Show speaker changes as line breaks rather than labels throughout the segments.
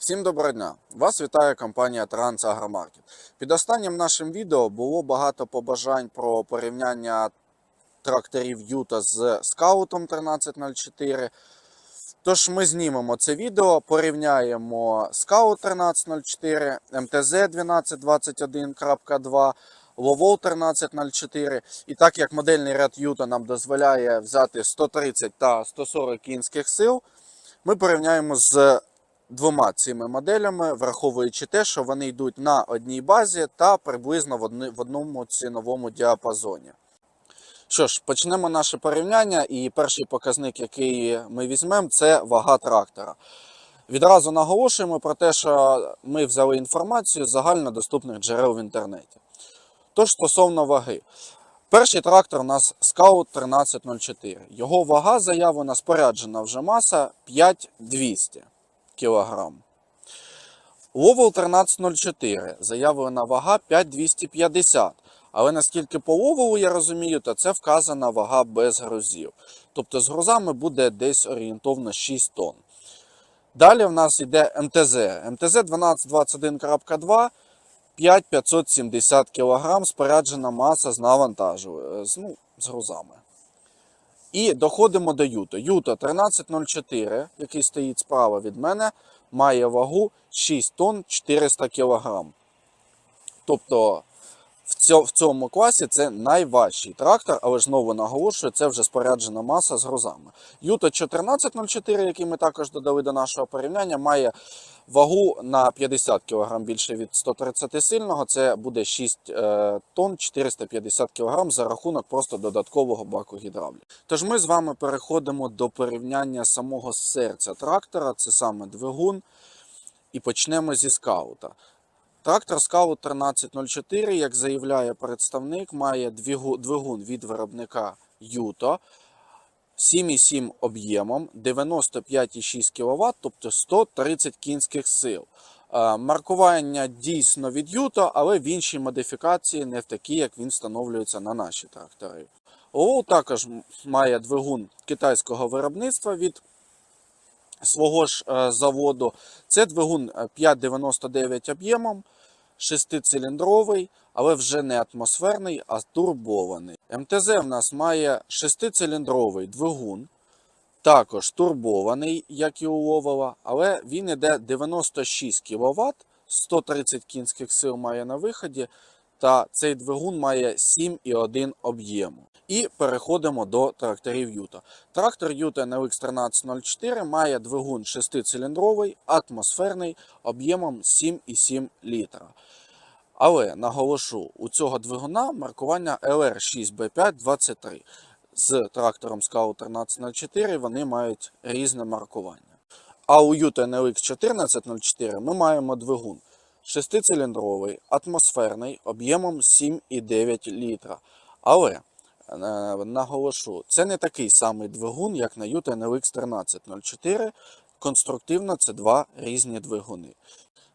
Всім доброго дня! Вас вітає компанія Трансагромаркет. Під останнім нашим відео було багато побажань про порівняння тракторів Юта з скаутом 1304. Тож ми знімемо це відео, порівняємо Scout 1304, МТЗ 1221.2, Ловол 1304. І так як модельний ряд Юта нам дозволяє взяти 130 та 140 кінських сил, ми порівняємо з двома цими моделями, враховуючи те, що вони йдуть на одній базі та приблизно в, одному ціновому діапазоні. Що ж, почнемо наше порівняння, і перший показник, який ми візьмемо, це вага трактора. Відразу наголошуємо про те, що ми взяли інформацію з загальнодоступних джерел в інтернеті. Тож стосовно ваги. Перший трактор у нас Scout 1304. Його вага заявлена споряджена вже маса 5200 кг. Ловел 1304. Заявлена вага 5250 але наскільки по ловелу я розумію, то це вказана вага без грузів. Тобто з грузами буде десь орієнтовно 6 тонн. Далі в нас йде МТЗ. МТЗ 1221.2 5570 кг споряджена маса з навантажу, з, ну, з грузами. І доходимо до Юто. Юто 1304, який стоїть справа від мене, має вагу 6 тонн 400 кг. Тобто в цьо- в цьому класі це найважчий трактор, але знову наголошую, це вже споряджена маса з грузами. Юто 1404, який ми також додали до нашого порівняння, має вагу на 50 кг більше від 130 сильного. Це буде 6 е, тонн 450 кг за рахунок просто додаткового баку гідравліки. Тож ми з вами переходимо до порівняння самого серця трактора, це саме двигун, і почнемо зі скаута. Трактор Scout 1304, як заявляє представник, має двигун від виробника Юто 7,7 об'ємом, 95,6 кВт, тобто 130 кінських сил. Е, Маркування дійсно від Юто, але в іншій модифікації, не в такій, як він встановлюється на наші трактори. ООУ також має двигун китайського виробництва від свого ж е, заводу. Це двигун е, 599 об'ємом, шестициліндровий, але вже не атмосферний, а турбований. МТЗ в нас має шестициліндровий двигун, також турбований, як і у Ловела, але він іде 96 кВт, 130 кінських сил має на виході, та цей двигун має 7,1 об'єму. І переходимо до тракторів Юта. Трактор Юта NLX 1304 має двигун 6-циліндровий, атмосферний об'ємом 7,7 літра. Але наголошу, у цього двигуна маркування LR6B523. З трактором Scout 1304 вони мають різне маркування. А у Юта NLX 1404 ми маємо двигун 6-циліндровий, атмосферний об'ємом 7,9 літра. Але е, наголошу, це не такий самий двигун, як на Юта NLX 1304. Конструктивно це два різні двигуни.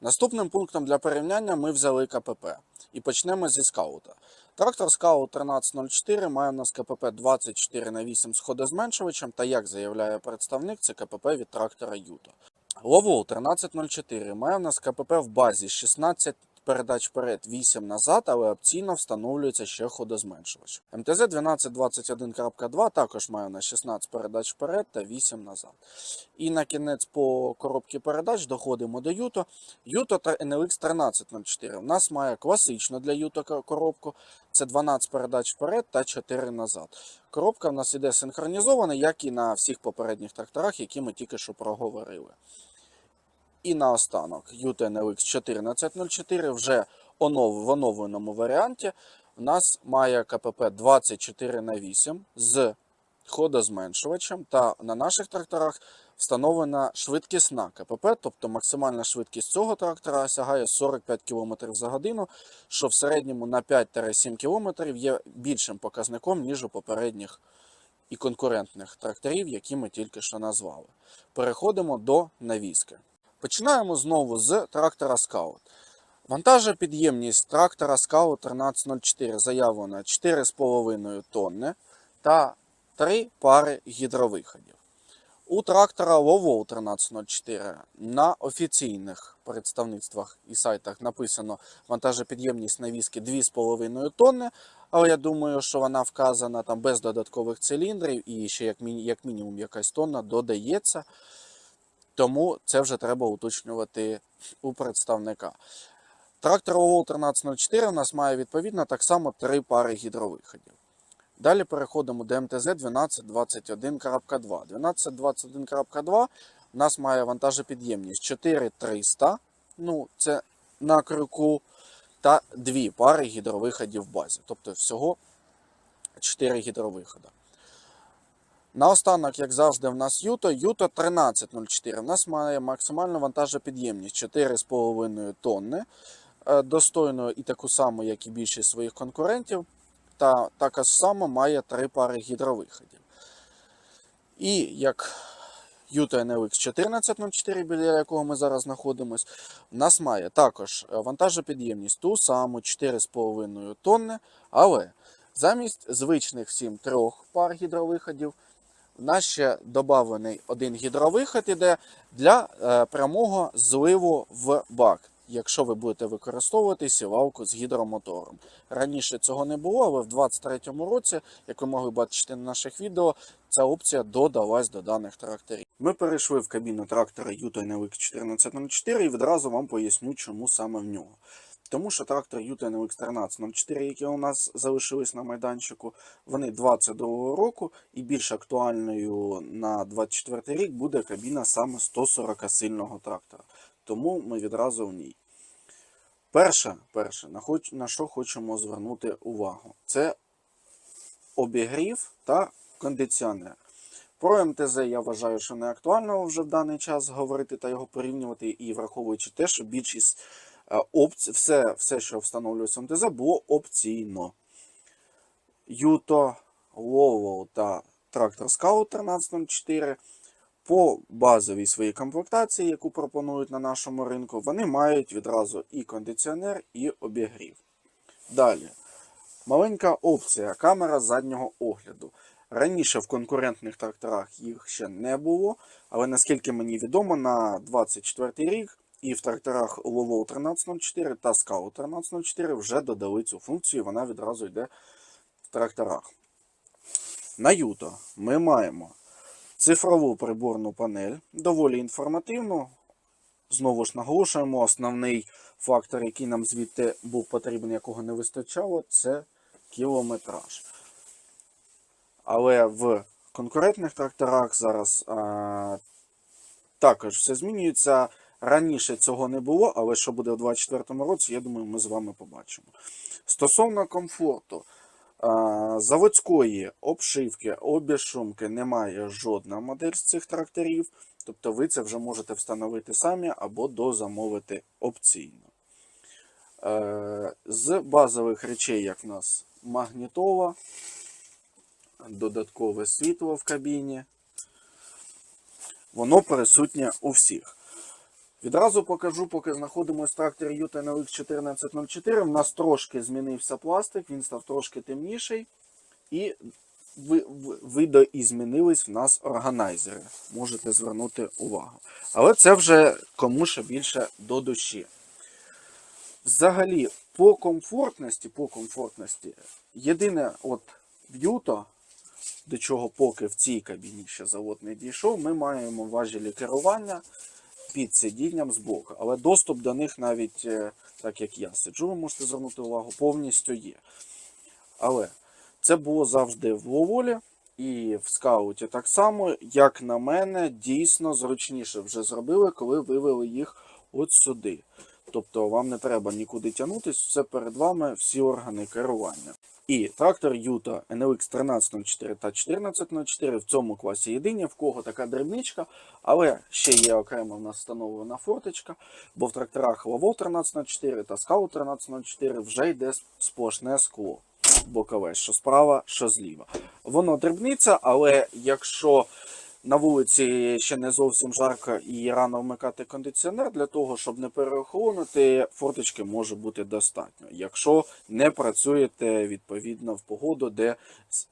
Наступним пунктом для порівняння ми взяли КПП. І почнемо зі скаута. Трактор Scout 1304 має у нас КПП 24 на 8 з ходозменшувачем, та як заявляє представник, це КПП від трактора Юто. Ловол 1304 має у нас КПП в базі 16 передач вперед, 8 назад, але опційно встановлюється ще ходозменшувач. МТЗ 1221.2 також має у нас 16 передач вперед та 8 назад. І на кінець по коробці передач доходимо до Юто. Юто та NLX 1304 у нас має класичну для Юто коробку. Це 12 передач вперед та 4 назад. Коробка в нас іде синхронізована, як і на всіх попередніх тракторах, які ми тільки що проговорили. І наостанок Юто NLX 1404 вже в оновленому варіанті у нас має КПП 24 на 8 з ходозменшувачем, та на наших тракторах встановлена швидкісна КПП, тобто максимальна швидкість цього трактора сягає 45 км за годину, що в середньому на 5-7 км є більшим показником, ніж у попередніх і конкурентних тракторів, які ми тільки що назвали. Переходимо до навіски. Починаємо знову з трактора Scout. Вантажопідємність трактора Scout 1304 заявлена 4,5 тонни та 3 пари гідровиходів. У трактора Lowell 1304 на офіційних представництвах і сайтах написано вантажопідємність навіски 2,5 тонни, але я думаю, що вона вказана там без додаткових циліндрів і ще як мінімум якась тонна додається. Тому це вже треба уточнювати у представника. Трактор Lowell 1304 у нас має відповідно так само три пари гідровиходів. Далі переходимо до МТЗ 1221.2. 1221.2 у нас має вантажопідємність 4300, ну це на крюку, та дві пари гідровиходів в базі. Тобто всього 4 гідровиходи. Наостанок, як завжди, в нас Юто. Юто 1304. У нас має максимальну вантажопідємність 4,5 тонни, е, достойною і таку саму, як і більшість своїх конкурентів та така ж сама має три пари гідровиходів. І як Юта NLX 1404, біля якого ми зараз знаходимося, в нас має також е, вантажопідємність ту саму 4,5 тонни, але замість звичних всім трьох пар гідровиходів, в нас ще додавлений один гідровиход іде для е, прямого зливу в бак якщо ви будете використовувати сівалку з гідромотором. Раніше цього не було, але в 2023 році, як ви могли бачити на наших відео, ця опція додалась до даних тракторів. Ми перейшли в кабіну трактора Yuto NLX 1404 і відразу вам поясню, чому саме в нього. Тому що трактор Yuto NLX 1304, які у нас залишились на майданчику, вони 22 року і більш актуальною на 24 рік буде кабіна саме 140 сильного трактора. Тому ми відразу в ній. Перше, перше на що хочемо звернути увагу, це обігрів та кондиціонер. Про МТЗ я вважаю, що не актуально вже в даний час говорити та його порівнювати, і враховуючи те, що більшість опцій, все, все, що встановлюється МТЗ, було опційно. Юто, Лово та Трактор Scout 1304 по базовій своїй комплектації, яку пропонують на нашому ринку, вони мають відразу і кондиціонер, і обігрів. Далі. Маленька опція камера заднього огляду. Раніше в конкурентних тракторах їх ще не було, але наскільки мені відомо, на 24 рік і в тракторах Lowell 1304 та Scout 1304 вже додали цю функцію, вона відразу йде в тракторах. На Юто ми маємо цифрову приборну панель, доволі інформативну. Знову ж наголошуємо, основний фактор, який нам звідти був потрібен, якого не вистачало, це кілометраж. Але в конкурентних тракторах зараз а, також все змінюється. Раніше цього не було, але що буде у 2024 році, я думаю, ми з вами побачимо. Стосовно комфорту, заводської обшивки, обішумки немає жодна модель з цих тракторів. Тобто ви це вже можете встановити самі або дозамовити опційно. Е, З базових речей, як в нас магнітола, додаткове світло в кабіні. Воно присутнє у всіх. Відразу покажу, поки знаходимося в тракторі Yuta 1404. В нас трошки змінився пластик, він став трошки темніший. І ви- ви- видо змінились в нас органайзери. Можете звернути увагу. Але це вже кому ще більше до душі. Взагалі, по комфортності, по комфортності, єдине, от в Юто, до чого поки в цій кабіні ще завод не дійшов, ми маємо важелі керування під сидінням з боку, Але доступ до них навіть е, так як я сиджу, ви можете звернути увагу, повністю є. Але це було завжди в Ловолі і в скауті так само, як на мене, дійсно зручніше вже зробили, коли вивели їх от сюди. Тобто вам не треба нікуди тягнутись, все перед вами, всі органи керування. І трактор Юта NLX 1304 та 1404 в цьому класі єдині, в кого така дрібничка, але ще є окремо в нас встановлена форточка, бо в тракторах Lavol 1304 та Scout 1304 вже йде сплошне скло бокове, що справа, що зліва. Воно дрібниця, але якщо на вулиці ще не зовсім жарко і рано вмикати кондиціонер, для того, щоб не переохолонути, форточки може бути достатньо, якщо не працюєте відповідно в погоду, де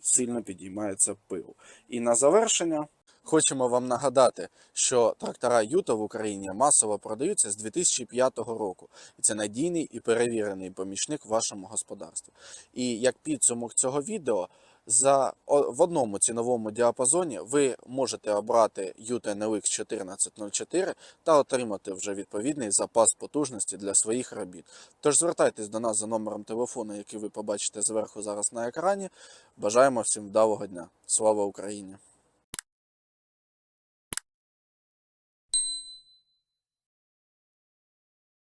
сильно підіймається пил. І на завершення Хочемо вам нагадати, що трактора Юта в Україні масово продаються з 2005 року, і це надійний і перевірений помічник в вашому господарстві. І як підсумок цього відео, за в одному ціновому діапазоні ви можете обрати UTNLX 1404 та отримати вже відповідний запас потужності для своїх робіт. Тож звертайтесь до нас за номером телефону, який ви побачите зверху зараз на екрані. Бажаємо всім вдалого дня. Слава Україні!